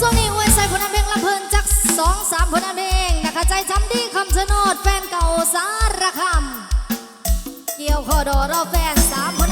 ช่วงนี้อวยใส่ผลงานเพลงลำเพลินจากสองสามผลงานเพลงนะคะใจจำดีคำชะโนดแฟนเก่าสารคำเกี่ยวคอดอรอแฟนสาม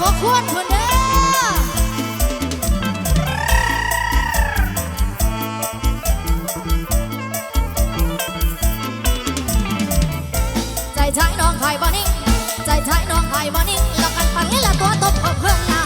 พวควรคนเด้อใจใช้น้องไข่บ่นิ่งใจใช้น้องไข่บ่นิ่งแล้วกันปังนี่ละตัวตบขอบเพื่งนะ